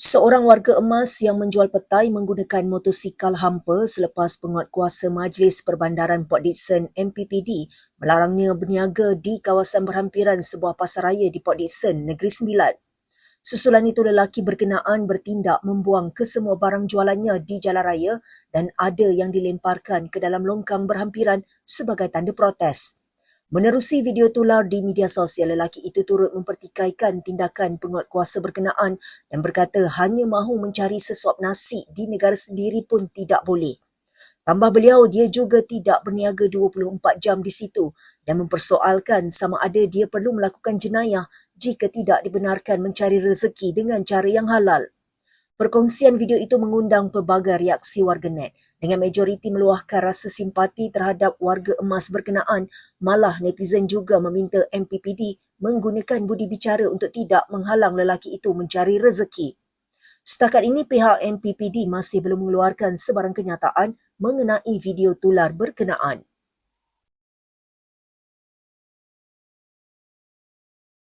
Seorang warga emas yang menjual petai menggunakan motosikal hampa selepas penguatkuasa Majlis Perbandaran Port Dickson MPPD melarangnya berniaga di kawasan berhampiran sebuah pasaraya di Port Dickson, Negeri Sembilan. Susulan itu lelaki berkenaan bertindak membuang kesemua barang jualannya di jalan raya dan ada yang dilemparkan ke dalam longkang berhampiran sebagai tanda protes. Menerusi video tular di media sosial, lelaki itu turut mempertikaikan tindakan penguatkuasa berkenaan dan berkata hanya mahu mencari sesuap nasi di negara sendiri pun tidak boleh. Tambah beliau, dia juga tidak berniaga 24 jam di situ dan mempersoalkan sama ada dia perlu melakukan jenayah jika tidak dibenarkan mencari rezeki dengan cara yang halal. Perkongsian video itu mengundang pelbagai reaksi warganet dengan majoriti meluahkan rasa simpati terhadap warga emas berkenaan, malah netizen juga meminta MPPD menggunakan budi bicara untuk tidak menghalang lelaki itu mencari rezeki. Setakat ini pihak MPPD masih belum mengeluarkan sebarang kenyataan mengenai video tular berkenaan.